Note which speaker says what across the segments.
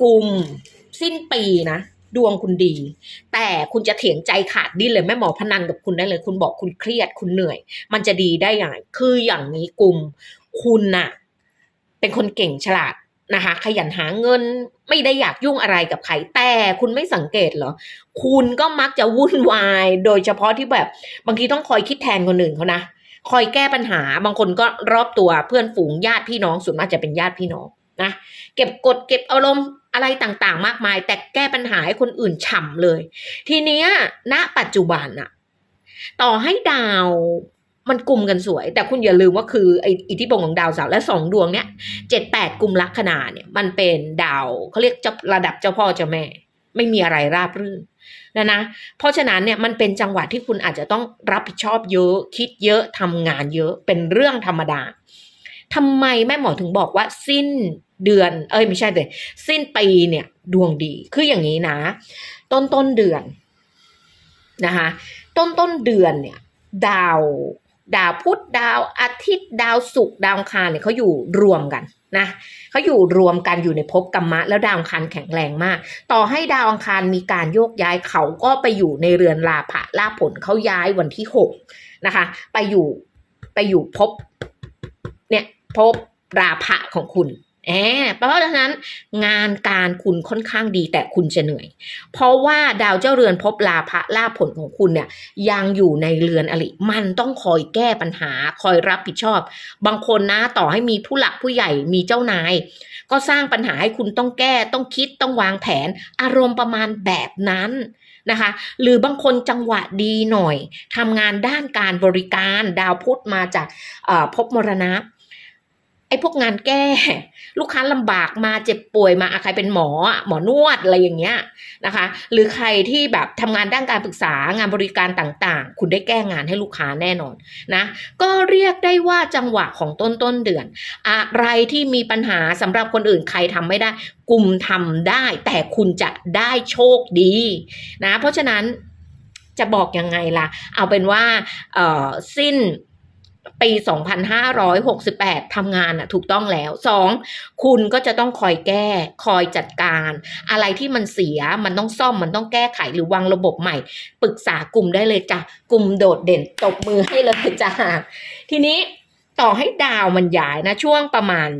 Speaker 1: กลุ่มสิ้นปีนะดวงคุณดี แต่คุณจะเถียงใจขาดดิ้นเลยแม่หมอพนันกับคุณได้เลย คุณบอกคุณเครียดคุณเหนื่อย มันจะดีได้อย่างไรคืออย่างนี้กลุ่ม คุณน่ะ เป็นคนเก่งฉลาดนะคะ ขยันหาเงินไม่ได้อยากยุ่งอะไรกับใครแต่คุณไม่สังเกตเหรอ คุณก็มักจะวุ่นวาย โดยเฉพาะที่แบบ บางทีต้องคอยคิดแทนคนอื่นเขานะคอยแก้ปัญหา บางคนก็รอบตัวเพื่อนฝูงญาติพี่น้องส่วนมากจะเป็นญาติพี่น้อง นะเก็บกดเก็บอารมณ์อะไรต่างๆ มากมาย แต่แก้ปัญหาให้คนอื่นฉ่ำเลย ทีเนี้ยณปัจจุบันอะต่อให้ดาวมันกลุ่มกันสวย แต่คุณอย่าลืมว่าคือไออิทธิพลของดาวเสาร์และสองดวงเนี้ยเจ็ดแปดกลุ่มลัคนาเนี่ย มันเป็นดาวเขาเรียกเจ้าระดับเจ้าพ่อเจ้าแม่ ไม่มีอะไรราบรื่นนะนะ เพราะฉะนั้นเนี่ยมันเป็นจังหวะที่คุณอาจจะต้องรับผิดชอบเยอะ คิดเยอะทำงานเยอะเป็นเรื่องธรรมดา ทำไมแม่หมอถึงบอกว่าสิ้นเดือน เอ้ยไม่ใช่เลยสิ้นปีเนี่ย ดวงดี คืออย่างนี้นะ ต้นต้นเดือนนะคะต้นต้นเดือนเนี่ย ดาว ดาวพุธดาวอาทิตย์ดาวศุกร์ดาวคารเนี่ยเขาอยู่รวมกันนะเขาอยู่รวมกันอยู่ในภพกรรมะ แล้วดาวอังคารแข็งแรงมาก ต่อให้ดาวอังคารมีการโยกย้ายเขาก็ไปอยู่ในเรือนลาภะลาภผลเขาย้ายวันที่หกนะคะ ไปอยู่ไปอยู่ภพ เนี่ยภพราภะของคุณแอบเพราะฉะนั้นงานการคุณค่อนข้างดีแต่คุณจะเหนื่อย เพราะว่าดาวเจ้าเรือนภพลาภะลาผลของคุณเนี่ยยังอยู่ในเรือนอริมันต้องคอยแก้ปัญหาคอยรับผิดชอบ บางคนนะต่อให้มีผู้หลักผู้ใหญ่มีเจ้านาย ก็สร้างปัญหาให้คุณต้องแก้ต้องคิดต้องวางแผน อารมณ์ประมาณแบบนั้นนะคะหรือบางคนจังหวะดีหน่อยทำงานด้านการบริการดาวพุธมาจากเอ่อภพมรณะ ไอ้พวกงานแก้ ลูกค้าลำบากมาเจ็บป่วยมาอะใครเป็นหมอหมอนวดอะไรอย่างเงี้ยนะคะ หรือใครที่แบบทำงานด้านการปรึกษางานบริการต่างๆ คุณได้แก้งานให้ลูกค้าแน่นอนนะก็เรียกได้ว่าจังหวะของต้นต้นเดือน อะไรที่มีปัญหาสำหรับคนอื่นใครทำไม่ได้ กลุ่มทำได้ แต่คุณจะได้โชคดีนะเพราะฉะนั้นจะบอกยังไงล่ะ เอาเป็นว่าสิ้น ปี 2568ทำงานอะถูกต้องแล้ว 2. คุณก็จะต้องคอยแก้ คอยจัดการ อะไรที่มันเสียมันต้องซ่อมมันต้องแก้ไขหรือวางระบบใหม่ ปรึกษากลุ่มได้เลยจ้ะ กลุ่มโดดเด่นตบมือให้เลยจ้ะทีนี้ต่อให้ดาวมันย้ายนะช่วงประมาณ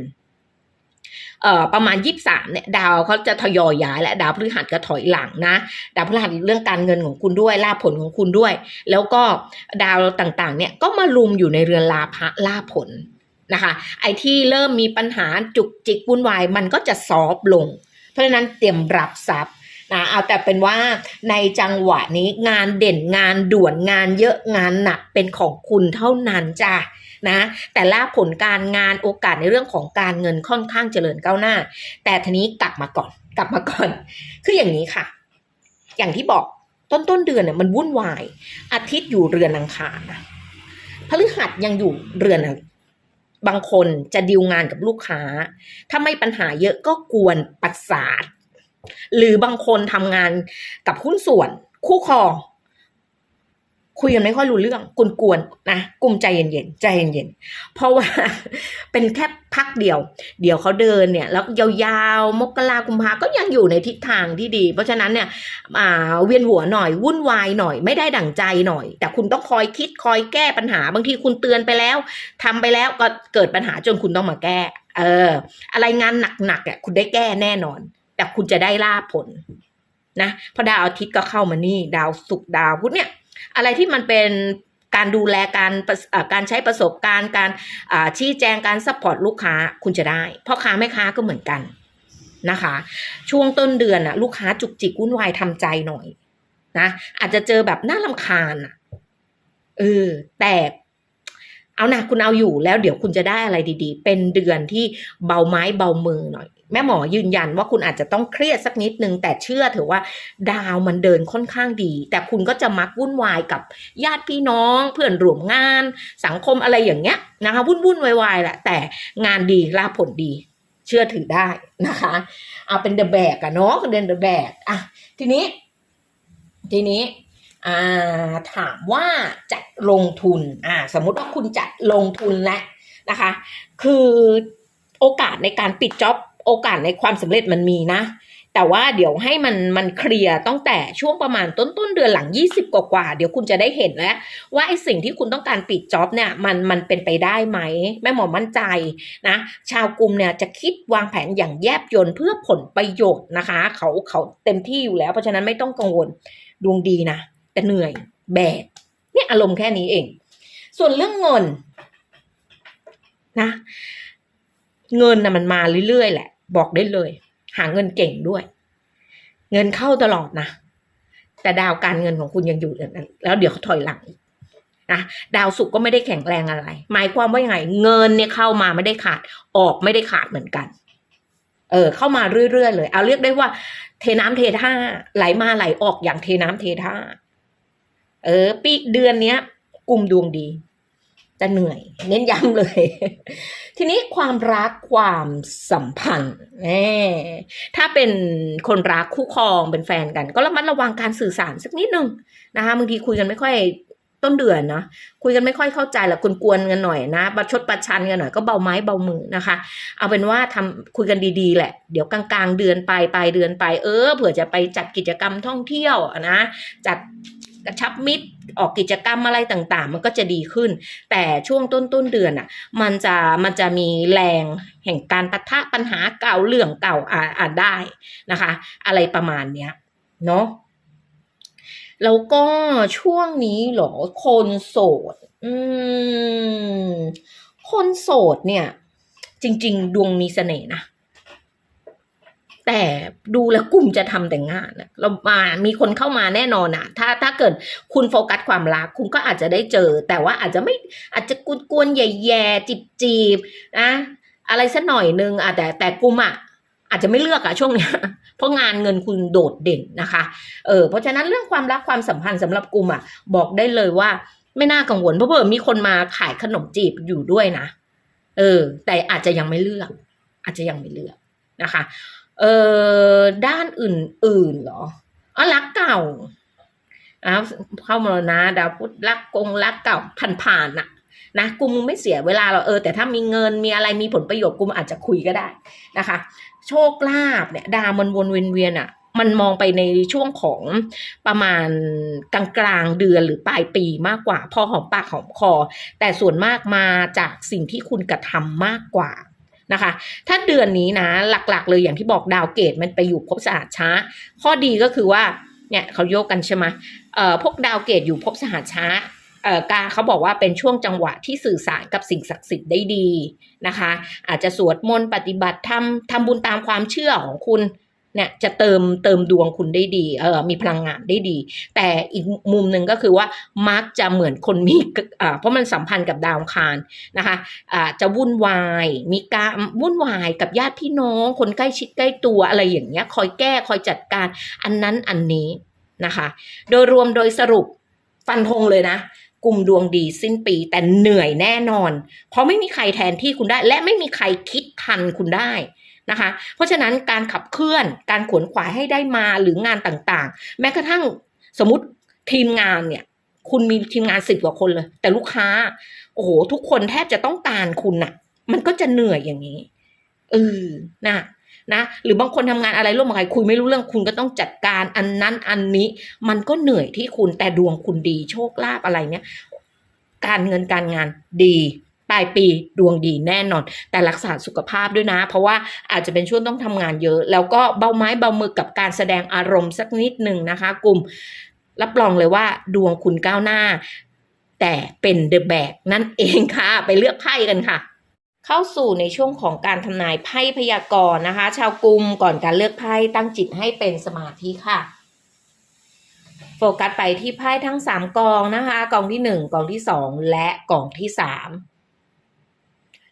Speaker 1: เอ่อประมาณยี่สามเนี่ยดาวเขาจะทยอยย้ายและดาวพฤหัสก็ถอยหลังนะดาวพฤหัสเรื่องการเงินของคุณด้วยลาผลของคุณด้วย แล้วก็ดาวต่างๆเนี่ยก็มารุมอยู่ในเรือนลาภะลาผลนะคะไอ้ที่เริ่มมีปัญหาจุกจิกวุ่นวายมันก็จะซอฟลง เพราะฉะนั้นเตรียมรับทรัพย์ นะเอาแต่เป็นว่าในจังหวะนี้งานเด่นงานด่วนงานเยอะงานหนักเป็นของคุณเท่านั้นจ้ะนะแต่ลาภผลการงานโอกาสในเรื่องของการเงินค่อนข้างเจริญก้าวหน้า แต่ทีนี้กลับมาก่อนกลับมาก่อน คืออย่างนี้ค่ะ อย่างที่บอกต้นต้นเดือนเนี่ยมันวุ่นวาย อาทิตย์อยู่เรือนอังคารนะพฤหัสยังอยู่เรือนบางคนจะดีลงานกับลูกค้า ถ้าไม่ปัญหาเยอะก็กวนประสาท หรือบางคนทำงานกับหุ้นส่วน คู่ครองคุยกันไม่ค่อยรู้เรื่องกวนๆนะกลุ่มใจเย็นๆใจเย็นๆเพราะว่าเป็นแค่พักเดียว เดี๋ยวเขาเดินเนี่ย แล้วยาวๆมกรากุมภาก็ยังอยู่ในทิศทางที่ดี เพราะฉะนั้นเนี่ยอ่าเวียนหัวหน่อยวุ่นวายหน่อย ไม่ได้ดั่งใจหน่อย แต่คุณต้องคอยคิดคอยแก้ปัญหา บางทีคุณเตือนไปแล้วทำไปแล้วก็เกิดปัญหาจนคุณต้องมาแก้ เออ อะไรงานหนักๆอะคุณได้แก้แน่นอน แต่คุณจะได้ลาผลนะเพราะดาวอาทิตย์ก็เข้ามานี่ ดาวศุกร์ดาวพุธเนี่ย อะไรที่มันเป็นการดูแลการการใช้ประสบการณ์ การชี้แจงการซัพพอร์ตลูกค้าคุณจะได้พ่อค้าแม่ค้าก็เหมือนกันนะคะ ช่วงต้นเดือนน่ะลูกค้าจุกจิกวุ่นวายทำใจหน่อยนะอาจจะเจอแบบน่าลำคาญอะเออแต่ เอานะคุณเอาอยู่แล้วเดี๋ยวคุณจะได้อะไรดีๆ เป็นเดือนที่เบาไม้เบามือหน่อย แม่หมอยืนยันว่าคุณอาจจะต้องเครียดสักนิดนึง แต่เชื่อเถอะว่า ดาวมันเดินค่อนข้างดี แต่คุณก็จะมักวุ่นวายกับญาติพี่น้อง เพื่อนร่วมงาน สังคมอะไรอย่างเงี้ยนะคะวุ่นวุ่นวายวายแหละแต่งานดีลาผลดี เชื่อถือได้นะคะเอาเป็นเดอะแบกอะเนาะเดินเดอะแบกอะทีนี้ ทีนี้ ถามว่าจะลงทุนอ่าสมมุติว่าคุณจะลงทุนแล้วนะคะ คือโอกาสในการปิดจ็อบโอกาสในความสำเร็จมันมีนะ แต่ว่าเดี๋ยวให้มันมันเคลียร์ตั้งแต่ช่วงประมาณต้นต้นเดือนหลัง 20 กว่ากว่าเดี๋ยวคุณจะได้เห็นแล้ว ว่าไอ้สิ่งที่คุณต้องการปิดจ็อบเนี่ยมันมันเป็นไปได้ไหมแม่หมอมั่นใจนะชาวกลุ่มเนี่ยจะคิดวางแผนอย่างแยบยลเพื่อผลประโยชน์นะคะ เขาเขาเต็มที่อยู่แล้วเพราะฉะนั้นไม่ต้องกังวลดวงดีนะ แต่เหนื่อยแบกเนี่ยอารมณ์แค่นี้เอง ส่วนเรื่องเงินนะ เงินนะมันมาเรื่อยๆแหละ บอกได้เลย หาเงินเก่งด้วย เงินเข้าตลอดนะแต่ดาวการเงินของคุณยังอยู่นั้นแล้วเดี๋ยวเขาถอยหลังอีกนะดาวศุกก็ไม่ได้แข็งแรงอะไร หมายความว่ายังไง เงินเนี่ยเข้ามาไม่ได้ขาด ออกไม่ได้ขาดเหมือนกัน เออ เข้ามาเรื่อยๆเลย เอาเรียกได้ว่า เทน้ำเทท่าไหลมาไหลออกอย่างเทน้ำเทท่า เออ ปีเดือนเนี้ย กลุ่มดวงดีจะเหนื่อย เน้นย้ำเลย ทีนี้ความรักความสัมพันธ์แหมถ้าเป็นคนรักคู่ครองเป็นแฟนกัน ก็ระมัดระวังการสื่อสารสักนิดนึงนะคะบางทีคุยกันไม่ค่อยต้นเดือนเนาะคุยกันไม่ค่อยเข้าใจหรอกกวนๆกันหน่อยนะประชดประชันกันหน่อยก็เบาไม้เบามือนะคะ เอาเป็นว่าทำคุยกันดีๆ แหละ เดี๋ยวกลางๆ เดือนไปปลายเดือนไปเออเผื่อจะไปจัดกิจกรรมท่องเที่ยวนะจัด กระชับมิตรออกกิจกรรมอะไรต่างๆ มันก็จะดีขึ้น แต่ช่วงต้นต้นเดือนอะ มันจะมันจะมีแรงแห่งการปะทะปัญหาเก่าเรื่องเก่าอ่าอ่าได้นะคะ อะไรประมาณเนี้ยเนาะแล้วก็ช่วงนี้หรอคนโสด อืม คนโสดเนี่ย จริง ๆ ดวงมีเสน่ห์นะ แต่ดูแล้วกลุ่มจะทำแต่งานนะเรามามีคนเข้ามาแน่นอนอะถ้าถ้าเกิดคุณโฟกัสความรัก คุณก็อาจจะได้เจอ แต่ว่าอาจจะไม่อาจจะกวนๆแย่ๆจีบๆนะอะไรสักหน่อยนึงอะแต่แต่กลุ่มอะอาจจะไม่เลือกอะช่วงเนี้ยเพราะงานเงินคุณโดดเด่นนะคะ เออเพราะฉะนั้นเรื่องความรักความสัมพันธ์สำหรับกลุ่มอะบอกได้เลยว่าไม่น่ากังวลเพราะเผื่อมีคนมาขายขนมจีบอยู่ด้วยนะ เออ แต่อาจจะยังไม่เลือก อาจจะยังไม่เลือกนะคะ เออด้านอื่นๆหรออ๋อรักเก่าอ้าเข้ามาแล้วนะดาวพุธรักกงรักเก่าผ่านๆน่ะนะกูมึงไม่เสียเวลาเราเออแต่ถ้ามีเงินมีอะไรมีผลประโยชน์กูมอาจจะคุยก็ได้นะคะ โชคลาภเนี่ยดาวมันวนเวียนเวียนอะ มันมองไปในช่วงของประมาณกลางกลางๆเดือนหรือปลายปีมากกว่า พอหอมปากหอมคอ แต่ส่วนมากมาจากสิ่งที่คุณกระทำมากกว่า นะคะ ถ้าเดือนนี้นะหลักๆ เลยอย่างที่บอกดาวเกตมันไปอยู่ภพสหัสช้า ข้อดีก็คือว่าเนี่ยเขาโยกกันใช่ไหมเอ่อพวกดาวเกตอยู่ภพสหัสช้าเอ่อกาเขาบอกว่าเป็นช่วงจังหวะที่สื่อสารกับสิ่งศักดิ์สิทธิ์ได้ดีนะคะ อาจจะสวดมนต์ปฏิบัติทำทำบุญตามความเชื่อของคุณ เนี่ยจะเติมเติมดวงคุณได้ดีเออมีพลังงานได้ดี แต่อีกมุมหนึ่งก็คือว่ามักจะเหมือนคนมีอ่าเพราะมันสัมพันธ์กับดาวคารนะคะอ่าจะวุ่นวายมีการวุ่นวายกับญาติพี่น้อง คนใกล้ชิดใกล้ตัวอะไรอย่างเงี้ยคอยแก้คอยจัดการอันนั้นอันนี้นะคะ โดยรวมโดยสรุปฟันธงเลยนะกลุ่มดวงดีสิ้นปีแต่เหนื่อยแน่นอน เพราะไม่มีใครแทนที่คุณได้ และไม่มีใครคิดทันคุณได้ นะคะ เพราะฉะนั้นการขับเคลื่อนการขวนขวายให้ได้มาหรืองานต่างๆ แม้กระทั่งสมมติทีมงานเนี่ย คุณมีทีมงานสิบกว่าคนเลย แต่ลูกค้า โอ้โห ทุกคนแทบจะต้องการคุณน่ะ มันก็จะเหนื่อยอย่างนี้เออนะนะหรือบางคนทำงานอะไรร่วมกับใครคุยไม่รู้เรื่องคุณก็ต้องจัดการอันนั้นอันนี้ มันก็เหนื่อยที่คุณแต่ดวงคุณดีโชคลาภอะไรเนี่ย การเงินการงานดี ปลายปีดวงดีแน่นอน แต่รักษาสุขภาพด้วยนะ เพราะว่าอาจจะเป็นช่วงต้องทำงานเยอะ แล้วก็เบาไม้เบามือกับการแสดงอารมณ์สักนิดหนึ่งนะคะ กลุ่มรับรองเลยว่าดวงคุณก้าวหน้า แต่เป็นเดอะแบกนั่นเองค่ะ ไปเลือกไพ่กันค่ะเข้าสู่ในช่วงของการทำนายไพ่พยากรณ์นะคะ ชาวกลุ่มก่อนการเลือกไพ่ตั้งจิตให้เป็นสมาธิค่ะ โฟกัสไปที่ไพ่ทั้งสามกองนะคะ กองที่หนึ่งกองที่สองและกองที่สาม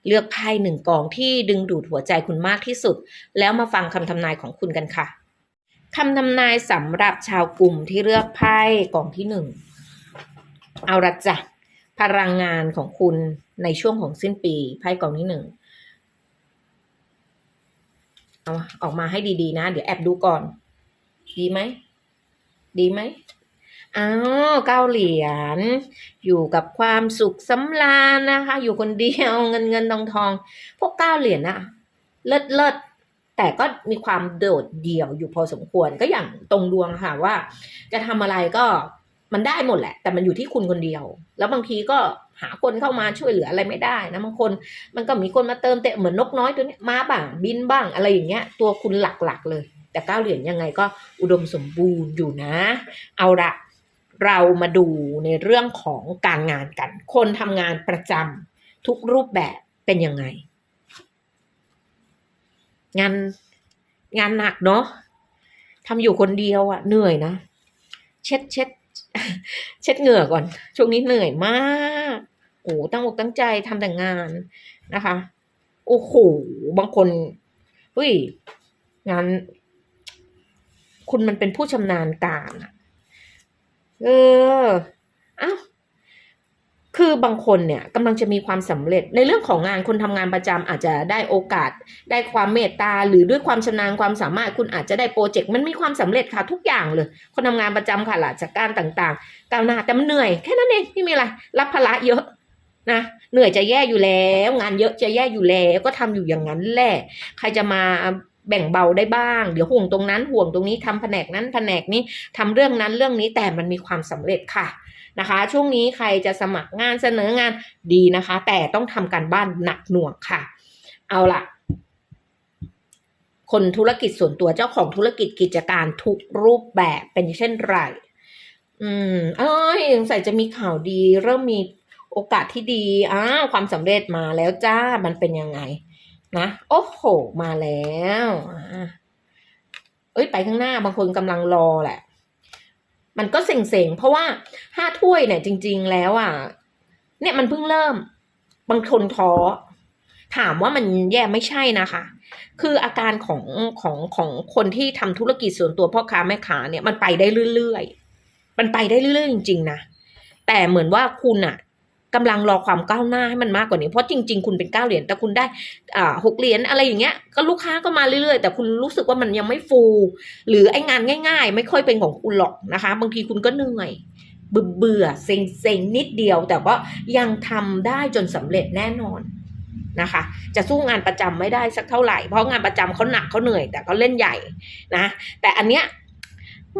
Speaker 1: เลือกไพ่หนึ่งกองที่ดึงดูดหัวใจคุณมากที่สุด แล้วมาฟังคำทำนายของคุณกันค่ะคำทำนายสำหรับชาวกลุ่มที่เลือกไพ่กองที่หนึ่งเอาละจ้ะพลังงานของคุณในช่วงของสิ้นปีไพ่กองที่หนึ่งเอาออกมาให้ดีๆนะ เดี๋ยวแอบดูก่อน ดีไหม ดีไหม อ้าวเก้าเหรียญอยู่กับความสุขสำราญนะคะ อยู่คนเดียวเงินเงินทองทอง พวกเก้าเหรียญอะเลิศเลิศแต่ก็มีความโดดเดี่ยวอยู่พอสมควรก็อย่างตรงดวงค่ะว่า จะทำอะไรก็มันได้หมดแหละ แต่มันอยู่ที่คุณคนเดียว แล้วบางทีก็หาคนเข้ามาช่วยเหลืออะไรไม่ได้นะบางคนมันก็มีคนมาเติมเต็มเหมือนนกน้อยตัวเนี้มาบ้างบินบ้างอะไรอย่างเงี้ย ตัวคุณหลักๆเลย แต่เก้าเหรียญยังไงก็อุดมสมบูรณ์อยู่นะ เอาละ เรามาดูในเรื่องของการงานกัน คนทำงานประจำทุกรูปแบบเป็นยังไง งานงานหนักเนาะทำอยู่คนเดียวอะ่ะเหนื่อยนะ เช็ดเช็ดเช็ดเหงื่อก่อน ช่วงนี้เหนื่อยมากโอ้ตั้งอกตั้งใจทำแต่งานนะคะ โอ้โห บางคนเฮ้ยงาน คุณมันเป็นผู้ชำนาญการอะ เอออ้าวคือบางคนเนี่ยกำลังจะมีความสำเร็จในเรื่องของงานคนทำงานประจำอาจจะได้โอกาส ได้ความเมตตาหรือด้วยความชำนาญความสามารถคุณอาจจะได้โปรเจกต์มันมีความสำเร็จค่ะทุกอย่างเลย คนทำงานประจำค่ะหลักจากการต่างๆก้าวหน้าแต่มันเหนื่อยแค่นั้นเองไม่มีอะไรรับภาระเยอะนะเหนื่อยจะแย่อยู่แล้ว งานเยอะจะแย่อยู่แล้วก็ทำอยู่อย่างนั้นแหละใครจะมา แบ่งเบาได้บ้าง เดี๋ยวห่วงตรงนั้นห่วงตรงนี้ทำแผนกนั้นแผนกนี้ทำเรื่องนั้นเรื่องนี้แต่มันมีความสำเร็จค่ะนะคะ ช่วงนี้ใครจะสมัครงานเสนองานดีนะคะ แต่ต้องทำการบ้านหนักหน่วงค่ะ เอาล่ะคนธุรกิจส่วนตัวเจ้าของธุรกิจกิจการทุกรูปแบบเป็นเช่นไร อืมเอ้ยสงสัยจะมีข่าวดี เริ่มมีโอกาสที่ดีอ้าวความสำเร็จมาแล้วจ้ามันเป็นยังไง นะ โอ้โห มาแล้วเอ้ย ไปข้างหน้าบางคนกำลังรอแหละ มันก็เซ็งๆ เพราะว่าห้าถ้วยเนี่ยจริง ๆ แล้วอะ เนี่ยมันเพิ่งเริ่ม บางคนท้อ ถามว่ามันแย่ไม่ใช่นะคะ คืออาการของของของคนที่ทำธุรกิจส่วนตัวพ่อค้าแม่ค้าเนี่ยมันไปได้เรื่อยๆ มันไปได้เรื่อยๆ จริง ๆ นะ แต่เหมือนว่าคุณอะ กำลังรอความก้าวหน้าให้มันมากกว่านี้ เพราะจริง ๆ คุณเป็นเก้าเหรียญแต่คุณได้อ่าหกเหรียญอะไรอย่างเงี้ย ก็ลูกค้าก็มาเรื่อยๆ แต่คุณรู้สึกว่ามันยังไม่ฟู หรือไอ้งานง่าย ๆ ไม่ค่อยเป็นของคุณหรอกนะคะ บางทีคุณก็เหนื่อยเบื่อเบื่อเซ็งเซ็งนิดเดียว แต่ว่ายังทำได้จนสำเร็จแน่นอนนะคะ จะสู้งานประจำไม่ได้สักเท่าไหร่ เพราะงานประจำเขาหนักเขาเหนื่อย แต่เขาเล่นใหญ่นะ แต่อันเนี้ย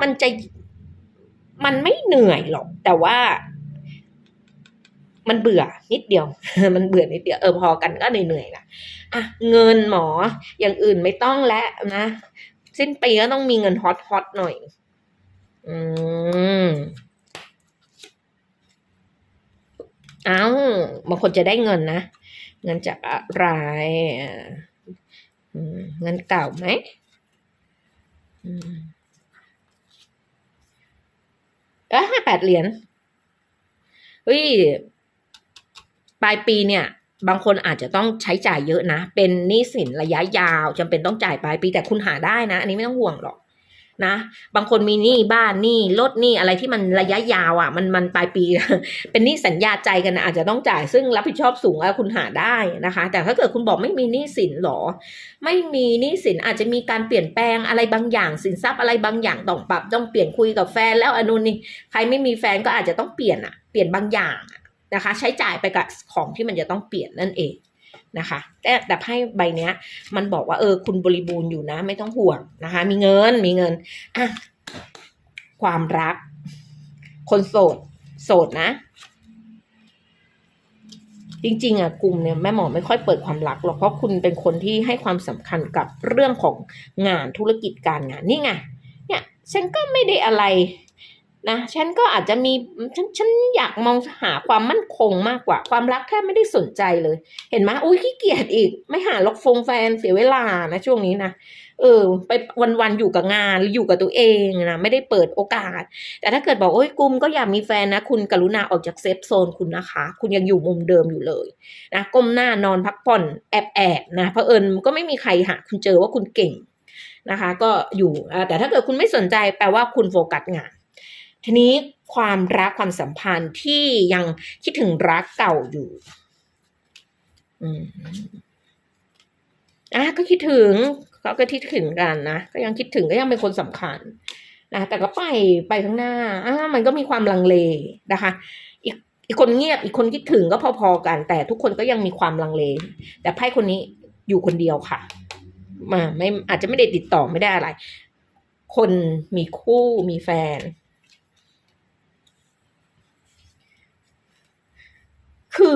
Speaker 1: มันจะมันไม่เหนื่อยหรอก แต่ว่า มันเบื่อนิดเดียว มันเบื่อนิดเดียวเออพอกันก็เหนื่อยๆละอะเงินหมออย่างอื่นไม่ต้องแล้วนะสิ้นปีก็ต้องมีเงินฮอตฮอตหน่อย อืมเอ้าบางคนจะได้เงินนะ เงินจากอะไรเงินเก่าไหมอืมเออห้าแปดเหรียญเฮ้ย ปลายปีเนี่ยบางคนอาจจะต้องใช้จ่ายเยอะนะ เป็นหนี้สินระยะยาวจำเป็นต้องจ่ายปลายปีแต่คุณหาได้นะ อันนี้ไม่ต้องห่วงหรอกนะ บางคนมีหนี้บ้านหนี้รถหนี้อะไรที่มันระยะยาวอะ มันมันปลายปี เป็นหนี้สัญญาใจกันนะอาจจะต้องจ่ายซึ่งรับผิดชอบสูงแล้วคุณหาได้นะคะ แต่ถ้าเกิดคุณบอกไม่มีหนี้สินหรอ ไม่มีหนี้สินอาจจะมีการเปลี่ยนแปลงอะไรบางอย่างสินทรัพย์อะไรบางอย่างต้องปรับต้องเปลี่ยนคุยกับแฟนแล้วอนุนนี่ใครไม่มีแฟนก็อาจจะต้องเปลี่ยนอะเปลี่ยนบางอย่าง นะคะ ใช้จ่ายไปกับของที่มันจะต้องเปลี่ยนนั่นเองนะคะ แต่แต่ไพ่ใบเนี้ย มันบอกว่าเออคุณบริบูรณ์อยู่นะ ไม่ต้องห่วงนะคะ มีเงินมีเงินอะความรัก คนโสด โสดนะ จริงๆอะกลุ่มเนี่ยแม่หมอไม่ค่อยเปิดความรักหรอกเพราะคุณเป็นคนที่ให้ความสำคัญกับเรื่องของงานธุรกิจการงานนี่ไงเนี่ยฉันก็ไม่ได้อะไร นะฉันก็อาจจะมีฉันฉันอยากมองหาความมั่นคงมากกว่า ความรักแค่ไม่ได้สนใจเลย เห็นไหมอุ้ยขี้เกียจอีก ไม่หาล็อกฟงแฟนเสียเวลานะช่วงนี้นะเออ ไปวันๆอยู่กับงานหรืออยู่กับตัวเองนะไม่ได้เปิดโอกาส แต่ถ้าเกิดบอกโอ้ยกุมก็อยากมีแฟนนะ คุณกรุณาออกจากเซฟโซนคุณนะคะ คุณยังอยู่มุมเดิมอยู่เลยนะก้มหน้านอนพักผ่อนแอบแอบนะเพราะเอิญก็ไม่มีใครหาคุณเจอว่าคุณเก่งนะคะ ก็อยู่แต่ถ้าเกิดคุณไม่สนใจแปลว่าคุณโฟกัสงาน ทีนี้ความรักความสัมพันธ์ที่ยังคิดถึงรักเก่าอยู่อืมอะก็คิดถึงเขาก็คิดถึงกันนะก็ยังคิดถึงก็ยังเป็นคนสำคัญนะแต่ก็ไปไปข้างหน้าอ่ามันก็มีความลังเลนะคะ อีกอีกคนเงียบอีกคนคิดถึงก็พอๆกัน แต่ทุกคนก็ยังมีความลังเล แต่ไพ่คนนี้อยู่คนเดียวค่ะ มาไม่อาจจะไม่ได้ติดต่อไม่ได้อะไร คนมีคู่มีแฟน คือ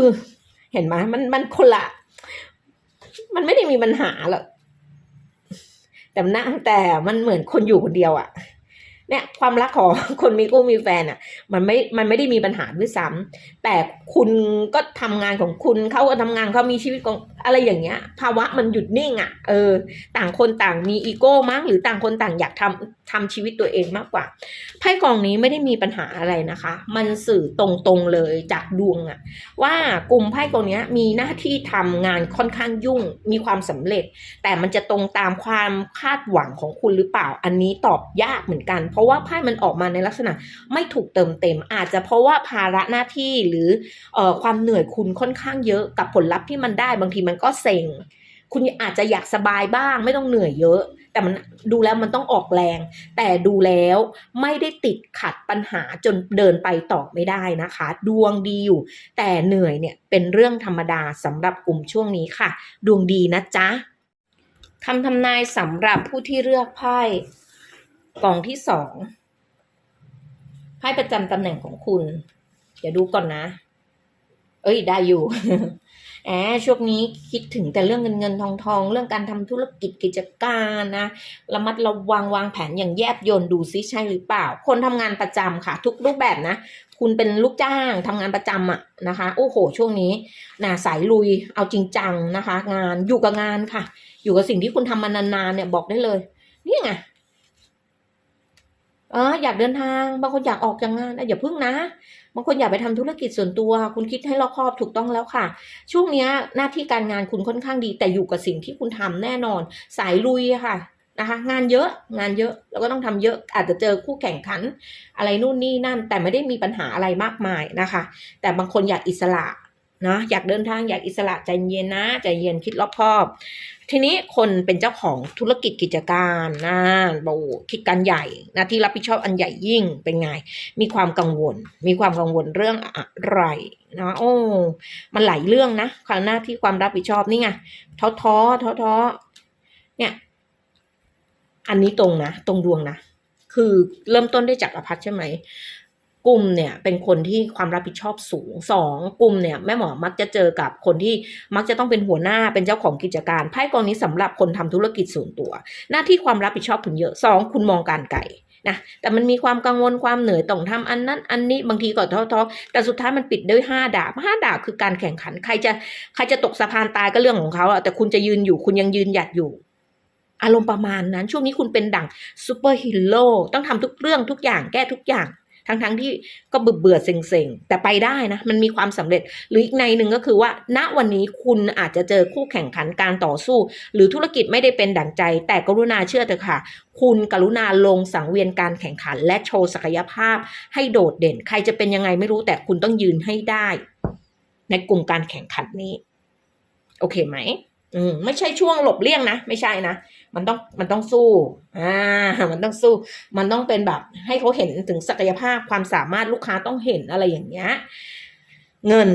Speaker 1: เห็นไหมมันมันคนละ มันไม่ได้มีปัญหาหรอกแต่นะแต่มันเหมือนคนอยู่คนเดียวอะ เนี่ยความรักของคนมีคู่มีแฟนอะมันไม่มันไม่ได้มีปัญหาด้วยซ้ำแต่คุณก็ทำงานของคุณเขาก็ทำงานเขามีชีวิตของอะไรอย่างเงี้ย ภาวะมันหยุดนิ่งอะเออ ต่างคนต่างมีอีโก้มั้งหรือต่างคนต่างอยากทำทำชีวิตตัวเองมากกว่าไพ่กองนี้ไม่ได้มีปัญหาอะไรนะคะ มันสื่อตรงๆเลยจากดวงอะว่ากลุ่มไพ่กองนี้มีหน้าที่ทำงานค่อนข้างยุ่งมีความสำเร็จ แต่มันจะตรงตามความคาดหวังของคุณหรือเปล่าอันนี้ตอบยากเหมือนกันเพราะว่าไพ่มันออกมาในลักษณะไม่ถูกเติมเต็ม อาจจะเพราะว่าภาระหน้าที่หรืออความเหนื่อยคุณค่อนข้างเยอะกับผลลัพธ์ที่มันได้บางทีมันก็เซ็งคุณอาจจะอยากสบายบ้าง ไม่ต้องเหนื่อยเยอะ แต่มันดูแล้วมันต้องออกแรง แต่ดูแล้วไม่ได้ติดขัดปัญหาจนเดินไปต่อไม่ได้นะคะ ดวงดีอยู่ แต่เหนื่อยเนี่ยเป็นเรื่องธรรมดาสำหรับกลุ่มช่วงนี้ค่ะ ดวงดีนะจ๊ะคำทำนายสำหรับผู้ที่เลือกไพ่ กล่องที่สองไพ่ประจำตำแหน่งของคุณ เดี๋ยวดูก่อนนะ เอ้ยได้อยู่แอบช่วงนี้คิดถึงแต่เรื่องเงินเงินทองทองเรื่องการทำธุรกิจกิจการนะระมัดระวังวางแผนอย่างแยบยลดูซิใช่หรือเปล่า คนทำงานประจำค่ะ ทุกรูปแบบนะ คุณเป็นลูกจ้างทำงานประจำอะนะคะ โอ้โห ช่วงนี้นะสายลุยเอาจริงจังนะคะ งานอยู่กับงานค่ะ อยู่กับสิ่งที่คุณทำมานานๆเนี่ยบอกได้เลยนี่ไง เอออยากเดินทางบางคนอยากออกจากงานอะอย่าพึ่งนะบางคนอยากไปทำธุรกิจส่วนตัว คุณคิดให้รอบคอบถูกต้องแล้วค่ะ ช่วงนี้หน้าที่การงานคุณค่อนข้างดี แต่อยู่กับสิ่งที่คุณทำแน่นอน สายลุยค่ะนะคะ งานเยอะงานเยอะแล้วก็ต้องทำเยอะอาจจะเจอคู่แข่งขัน อะไรนู่นนี่นั่น แต่ไม่ได้มีปัญหาอะไรมากมายนะคะ แต่บางคนอยากอิสระ นะอยากเดินทางอยากอิสระใจเย็นนะใจเย็นคิดรอบคอบทีนี้คนเป็นเจ้าของธุรกิจกิจการนะโบคิดการใหญ่นะที่รับผิดชอบอันใหญ่ยิ่งเป็นไง มีความกังวล มีความกังวลเรื่องอะไรนะโอ้ มันหลายเรื่องนะความหน้าที่ความรับผิดชอบนี่ไงท้อท้อท้อท้อเนี่ย อันนี้ตรงนะ ตรงดวงนะ คือเริ่มต้นได้จากอภัทใช่ไหม กลุ่มเนี่ยเป็นคนที่ความรับผิดชอบสูงสองกลุ่มเนี่ยแม่หมอมักจะเจอกับคนที่มักจะต้องเป็นหัวหน้าเป็นเจ้าของกิจการไพ่กองนี้สำหรับคนทำธุรกิจส่วนตัว หน้าที่ความรับผิดชอบถึงเยอะสองคุณมองการไกลนะแต่มันมีความกังวลความเหนื่อยต้องทำอันนั้น อันนี้บางทีก็ท้อท้อแต่สุดท้ายมันปิดด้วยห้าดาบห้าดาบคือการแข่งขัน ใครจะใครจะตกสะพานตายก็เรื่องของเขาอะแต่คุณจะยืนอยู่คุณยังยืนหยัดอยู่อารมณ์ประมาณนั้น ช่วงนี้คุณเป็นดั่งซูเปอร์ฮีโร่ต้องทำทุกเรื่องทุกอย่างแก้ทุกอย่าง ทั้งๆทที่ก็เบื่อเบื่อเซ็งๆ แต่ไปได้นะ มันมีความสำเร็จ หรืออีกในหนึ่งก็คือว่า ณวันนี้คุณอาจจะเจอคู่แข่งขันการต่อสู้ หรือธุรกิจไม่ได้เป็นดั่งใจ แต่กรุณาเชื่อเถอะค่ะ คุณกรุณาลงสังเวียนการแข่งขัน และโชว์ศักยภาพ ให้โดดเด่น ใครจะเป็นยังไงไม่รู้แต่คุณต้องยืนให้ได้ ในกลุ่มการแข่งขันนี้ โอเคไหม อืมไม่ใช่ช่วงหลบเลี่ยงนะ ไม่ใช่นะ มันต้องมันต้องสู้ อ่า มันต้องสู้ มันต้องเป็นแบบให้เขาเห็นถึงศักยภาพความสามารถลูกค้าต้องเห็นอะไรอย่างเงี้ย เงิน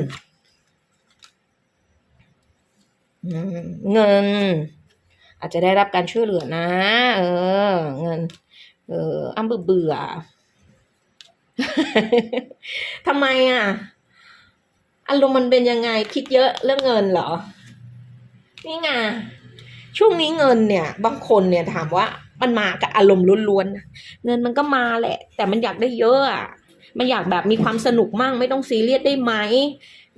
Speaker 1: เงิน อาจจะได้รับการช่วยเหลือนะ เออ เงิน เอออ้ำเบื่อเบื่อทำไมอะอารมณ์มันเป็นยังไงคิดเยอะเรื่องเงินเหรอ นี่ไงช่วงนี้เงินเนี่ย บางคนเนี่ยถามว่ามันมากับอารมณ์ล้วนๆนเงินมันก็มาแหละ แต่มันอยากได้เยอะอะมันอยากแบบมีความสนุกมั่งไม่ต้องซีเรียสได้ไหม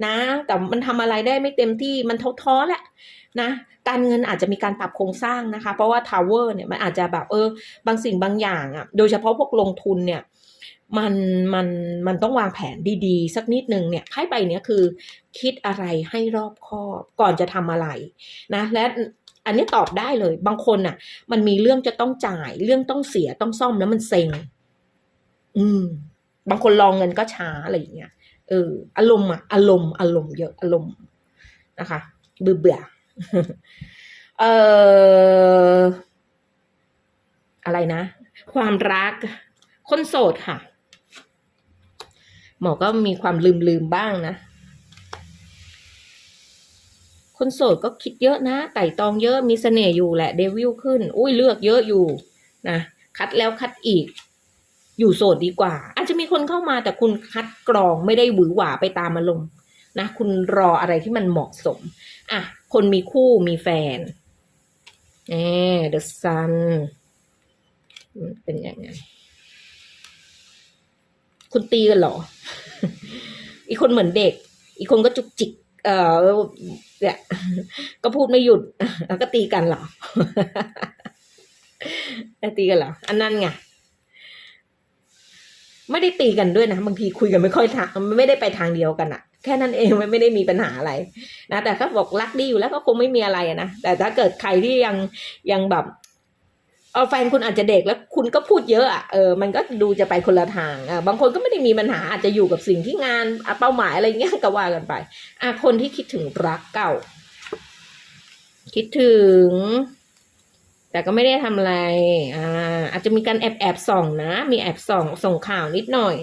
Speaker 1: นะ แต่มันทำอะไรได้ไม่เต็มที่มันท้อๆแหละนะการเงินอาจจะมีการปรับโครงสร้างนะคะ เพราะว่าทาวเวอร์เนี่ยมันอาจจะแบบเออบางสิ่งบางอย่างอะโดยเฉพาะพวกลงทุนเนี่ย มันมันมันต้องวางแผนดีๆ สักนิดนึงเนี่ยไพ่ใบเนี้ยคือ คิดอะไรให้รอบคอบก่อนจะทำอะไรนะและอันนี้ตอบได้เลย บางคนอะ มันมีเรื่องจะต้องจ่าย เรื่องต้องเสียต้องซ่อมแล้วมันเซ็ง อืม บางคนรองเงินก็ช้าอะไรอย่างเงี้ยเอออารมณ์อะอารมณ์อารมณ์เยอะอารมณ์นะคะ เบื่อเบื่อเอออะไรนะ ความรัก คนโสดค่ะ หมอก็มีความลืมลืมๆบ้างนะ คนโสดก็คิดเยอะนะ ไต่ตองเยอะมีเสน่ห์อยู่แหละเดวิลขึ้น อุ้ยเลือกเยอะอยู่นะคัดแล้วคัดอีก อยู่โสดดีกว่า อาจจะมีคนเข้ามาแต่คุณคัดกรองไม่ได้หวือหวาไปตามอารมณ์นะคุณรออะไรที่มันเหมาะสม อะ คนมีคู่มีแฟนเออ the sun อืมเป็นอย่างนั้น คุณตีกันเหรอ อีกคนเหมือนเด็ก อีกคนก็จุกจิก เออเนี่ยก็พูดไม่หยุด แล้วก็ตีกันเหรอแล้วตีกันเหรอ อันนั้นไงไม่ได้ตีกันด้วยนะ บางทีคุยกันไม่ค่อยทางไม่ได้ไปทางเดียวกันอะแค่นั้นเองไม่ได้มีปัญหาอะไรนะแต่ถ้าบอกรักดีอยู่แล้วก็คงไม่มีอะไรอะนะแต่ถ้าเกิดใครที่ยังยังแบบ เออแฟนคุณอาจจะเด็กแล้วคุณก็พูดเยอะอะเออมันก็ดูจะไปคนละทางอะบางคนก็ไม่ได้มีปัญหาอาจจะอยู่กับสิ่งที่งานเป้าหมายอะไรเงี้ยก็ว่ากันไป อะคนที่คิดถึงรักเก่า คิดถึง แต่ก็ไม่ได้ทำอะไรอ่าอาจจะมีการแอบแอบส่องนะ มีแอบส่องส่งข่าวนิดหน่อย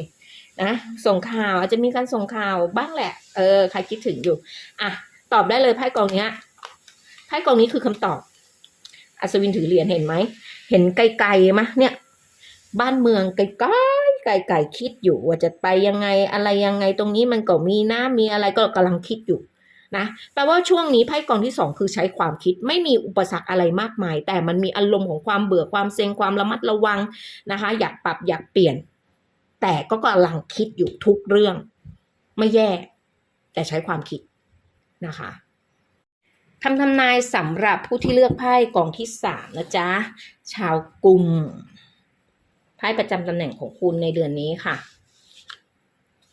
Speaker 1: นะส่งข่าวอาจจะมีการส่งข่าวบ้างแหละ เออใครคิดถึงอยู่อะตอบได้เลยไพ่กองเนี้ยไพ่กองนี้คือคำตอบ อัศวินถือเหรียญเห็นไหม เห็นไกลๆมะเนี่ย บ้านเมืองไกลๆไกลๆคิดอยู่ว่าจะไปยังไงอะไรยังไงตรงนี้มันก็มีน้ำมีอะไรก็กำลังคิดอยู่นะแปลว่าช่วงนี้ไพ่กองที่สองคือใช้ความคิดไม่มีอุปสรรคอะไรมากมาย แต่มันมีอารมณ์ของความเบื่อความเซ็งความระมัดระวังนะคะ อยากปรับอยากเปลี่ยน แต่ก็กำลังคิดอยู่ทุกเรื่อง ไม่แย่ แต่ใช้ความคิดนะคะ คำทำนายสำหรับผู้ที่เลือกไพ่กองที่สามนะจ๊ะ ชาวกลุ่มไพ่ประจำตำแหน่งของคุณในเดือนนี้ค่ะ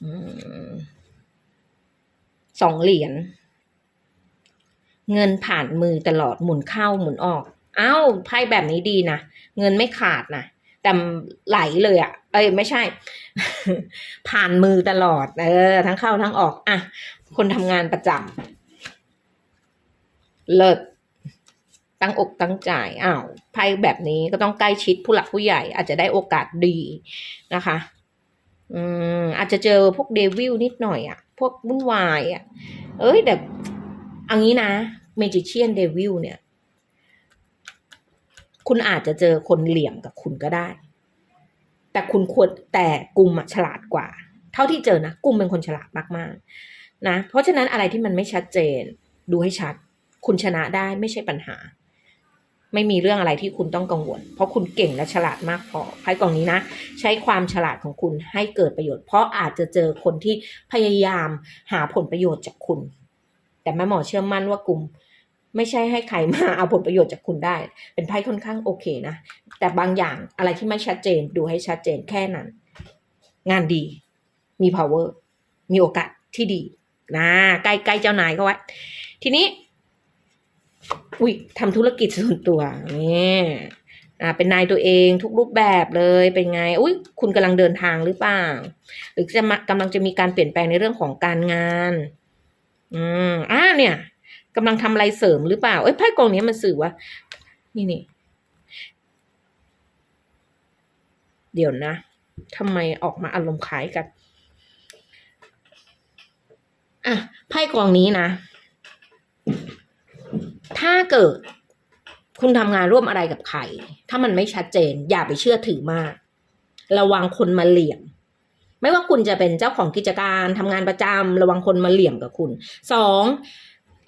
Speaker 1: อสองเหรียญเงินผ่านมือตลอดหมุนเข้าหมุนออกเอ้าไพ่แบบนี้ดีนะเงินไม่ขาดนะแต่ไหลเลยอะ่ะ เอ้ยไม่ใช่ ผ่านมือตลอด เออ ทั้งเข้าทั้งออก อะ คนทำงานประจำ เลิศตั้งอกตั้งใจอ้าวไพ่แบบนี้ก็ต้องใกล้ชิดผู้หลักผู้ใหญ่ อาจจะได้โอกาสดีนะคะ อืมอาจจะเจอพวกเดวิลนิดหน่อยอะ่ะ พวกวุ่นวายอะ่ะ เอ้ยแต่อันนี้นะเมจิเชียนเดวิลเนี่ย คุณอาจจะเจอคนเหลี่ยมกับคุณก็ได้ แต่คุณควรแต่กลุ่มฉลาดกว่า เท่าที่เจอนะกลุ่มเป็นคนฉลาดมากๆนะเพราะฉะนั้นอะไรที่มันไม่ชัดเจน ดูให้ชัด คุณชนะได้ไม่ใช่ปัญหา ไม่มีเรื่องอะไรที่คุณต้องกังวล เพราะคุณเก่งและฉลาดมากพอไพ่กล่องนี้นะ ใช้ความฉลาดของคุณให้เกิดประโยชน์ เพราะอาจจะเจอคนที่พยายามหาผลประโยชน์จากคุณ แต่แม่หมอเชื่อมั่นว่ากลุ่มไม่ใช่ให้ใครมาเอาผลประโยชน์จากคุณได้ เป็นไพ่ค่อนข้างโอเคนะ แต่บางอย่างอะไรที่ไม่ชัดเจนดูให้ชัดเจนแค่นั้น งานดี มี power มีโอกาสที่ดีนะใกล้ใกล้เจ้านายเขาไว้ ทีนี้ อุ้ยทำธุรกิจส่วนตัวนี่อ่าเป็นนายตัวเองทุกรูปแบบเลยเป็นไง อุ้ยคุณกำลังเดินทางหรือเปล่า หรือจะมากำลังจะมีการเปลี่ยนแปลงในเรื่องของการงาน อืมอ่าเนี่ยกำลังทำอะไรเสริมหรือเปล่า เอ้ยไพ่กองนี้มันสื่อว่า นี่นี่ เดี๋ยวนะทำไมออกมาอารมณ์คล้ายกัน อะ ไพ่กองนี้นะ ถ้าเกิดคุณทำงานร่วมอะไรกับใคร ถ้ามันไม่ชัดเจน อย่าไปเชื่อถือมาก ระวังคนมาเหลี่ยม ไม่ว่าคุณจะเป็นเจ้าของกิจการทำงานประจำระวังคนมาเหลี่ยมกับคุณสอง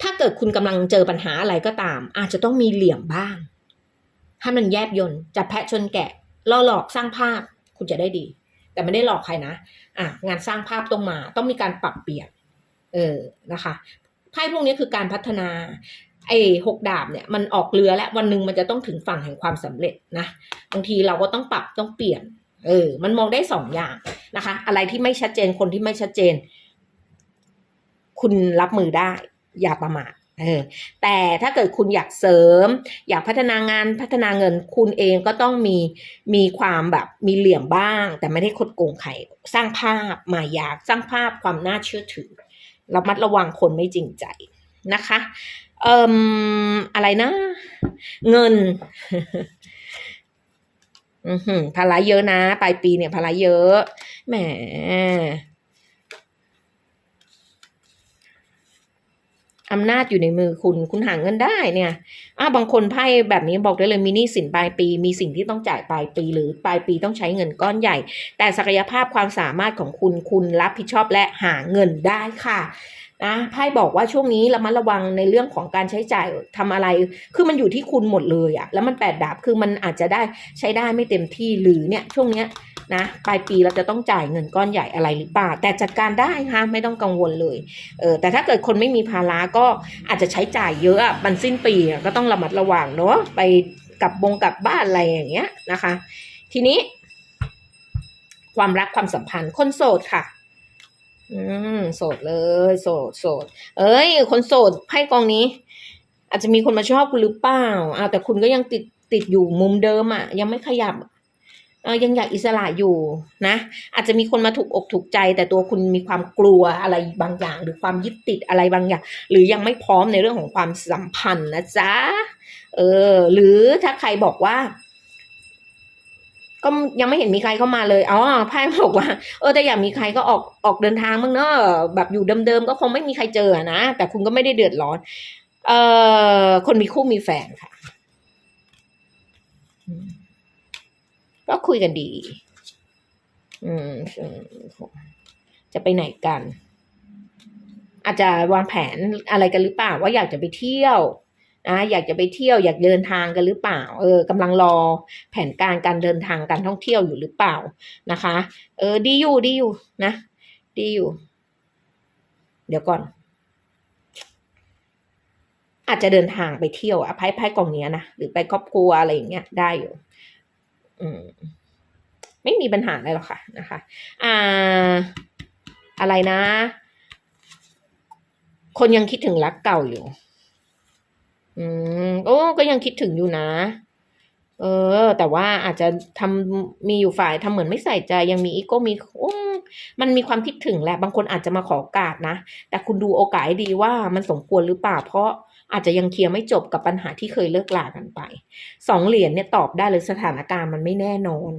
Speaker 1: ถ้าเกิดคุณกำลังเจอปัญหาอะไรก็ตาม อาจจะต้องมีเหลี่ยมบ้างให้มันแยบยนต์จับแพะชนแกะล่อหลอกสร้างภาพคุณจะได้ดี แต่ไม่ได้หลอกใครนะอะงานสร้างภาพต้องมา ต้องมีการปรับเปลี่ยนเออนะคะไพ่พวกนี้คือการพัฒนา ไอ้หกดาบเนี่ยมันออกเรือแล้ววันหนึ่งมันจะต้องถึงฝั่งแห่งความสำเร็จนะบางทีเราก็ต้องปรับต้องเปลี่ยน เออ มันมองได้สองอย่างนะคะ อะไรที่ไม่ชัดเจนคนที่ไม่ชัดเจน คุณรับมือได้ อย่าประมาทเออแต่ถ้าเกิดคุณอยากเสริม อยากพัฒนางานพัฒนาเงินคุณเองก็ต้องมีมีความแบบมีเหลี่ยมบ้าง แต่ไม่ได้คดโกงใครสร้างภาพมายาสร้างภาพความน่าเชื่อถือระมัดระวังคนไม่จริงใจนะคะ เอ่มอะไรนะ เงินอือหือภาระเยอะนะปลายปีเนี่ยภาระเยอะแหมอำนาจอยู่ในมือคุณ คุณหาเงินได้เนี่ยอ่าบางคนไพ่แบบนี้บอกได้เลยมีหนี้สินปลายปี มีสิ่งที่ต้องจ่ายปลายปี หรือปลายปีต้องใช้เงินก้อนใหญ่ แต่ศักยภาพความสามารถของคุณ คุณรับผิดชอบและหาเงินได้ค่ะ นะไพ่บอกว่าช่วงนี้ระมัดระวังในเรื่องของการใช้จ่ายทำอะไร คือมันอยู่ที่คุณหมดเลยอะแล้วมันแปดดาบคือมันอาจจะได้ใช้ได้ไม่เต็มที่หรือเนี่ยช่วงเนี้ยนะปลายปีเราจะต้องจ่ายเงินก้อนใหญ่อะไรหรือเปล่า แต่จัดการได้ค่ะไม่ต้องกังวลเลยเออแต่ถ้าเกิดคนไม่มีภาระก็อาจจะใช้จ่ายเยอะมันสิ้นปีก็ต้องระมัดระวังเนาะไปกับบงกับบ้านอะไรอย่างเงี้ยนะคะ ทีนี้ ความรักความสัมพันธ์คนโสดค่ะ อืมโสดเลย โสดโสด เอ้ย คนโสดไพ่กองนี้ อาจจะมีคนมาชอบคุณหรือเปล่าอ้าวแต่คุณก็ยังติดติดอยู่มุมเดิมอะ ยังไม่ขยับอ่ายังอยากอิสระอยู่นะ อาจจะมีคนมาถูกอกถูกใจ แต่ตัวคุณมีความกลัวอะไรบางอย่าง หรือความยึดติดอะไรบางอย่าง หรือยังไม่พร้อมในเรื่องของความสัมพันธ์นะจ๊ะเออ หรือถ้าใครบอกว่า ก็ยังไม่เห็นมีใครเข้ามาเลยอ๋อไพ่บอกว่า เออแต่อยากมีใครก็ออกออกเดินทางบ้างเนอะแบบอยู่เดิมๆก็คงไม่มีใครเจอนะแต่คุณก็ไม่ได้เดือดร้อน เอ่อคนมีคู่มีแฟนค่ะ ก็คุยกันดี อืมจะไปไหนกัน อาจจะวางแผนอะไรกันหรือเปล่าว่าอยากจะไปเที่ยว นะอยากจะไปเที่ยวอยากเดินทางกันหรือเปล่า เออกำลังรอแผนการการเดินทางการท่องเที่ยวอยู่หรือเปล่านะคะ เออดีอยู่ดีอยู่นะ ดีอยู่ เดี๋ยวก่อน อาจจะเดินทางไปเที่ยวอะไพ่ไพ่กองเนี้ยนะหรือไปครอบครัวอะไรอย่างเงี้ยได้อยู่ อืม ไม่มีปัญหาอะไรหรอกค่ะนะคะ อ่า อะไรนะ คนยังคิดถึงรักเก่าอยู่ อืมโอ้ก็ยังคิดถึงอยู่นะ เออ แต่ว่าอาจจะทำมีอยู่ฝ่ายทำเหมือนไม่ใส่ใจยังมีอีโก้มีโอ้ มันมีความคิดถึงแหละบางคนอาจจะมาขอโอกาสนะ แต่คุณดูโอกาสดีว่ามันสมควรหรือเปล่า เพราะอาจจะยังเคลียร์ไม่จบกับปัญหาที่เคยเลิกลากันไปสองเหรียญเนี่ยตอบได้เลยสถานการณ์มันไม่แน่นอน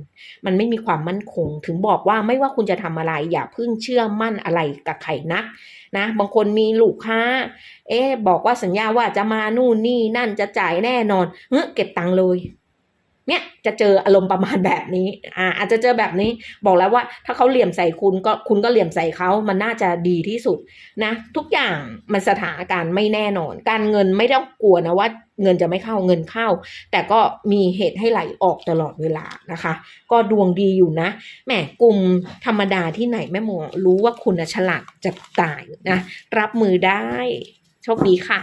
Speaker 1: มันไม่มีความมั่นคง ถึงบอกว่าไม่ว่าคุณจะทำอะไร อย่าเพิ่งเชื่อมั่นอะไรกับใครนักนะ บางคนมีลูกค้า เอ๊ะบอกว่าสัญญาว่าจะมานู่นนี่นั่นจะจ่ายแน่นอนเฮ้ยเก็บตังค์เลย เนี่ยจะเจออารมณ์ประมาณแบบนี้ อ่าอาจจะเจอแบบนี้บอกแล้วว่า ถ้าเขาเหลี่ยมใส่คุณก็คุณก็เหลี่ยมใส่เขามันน่าจะดีที่สุดนะ ทุกอย่างมันสถานการณ์ไม่แน่นอน การเงินไม่ต้องกลัวนะว่าเงินจะไม่เข้าเงินเข้า แต่ก็มีเหตุให้ไหลออกตลอดเวลานะคะ ก็ดวงดีอยู่นะแหมกลุ่มธรรมดาที่ไหนแม่หมอรู้ว่าคุณนะฉลาดจะตายนะ รับมือได้โชคดีค่ะ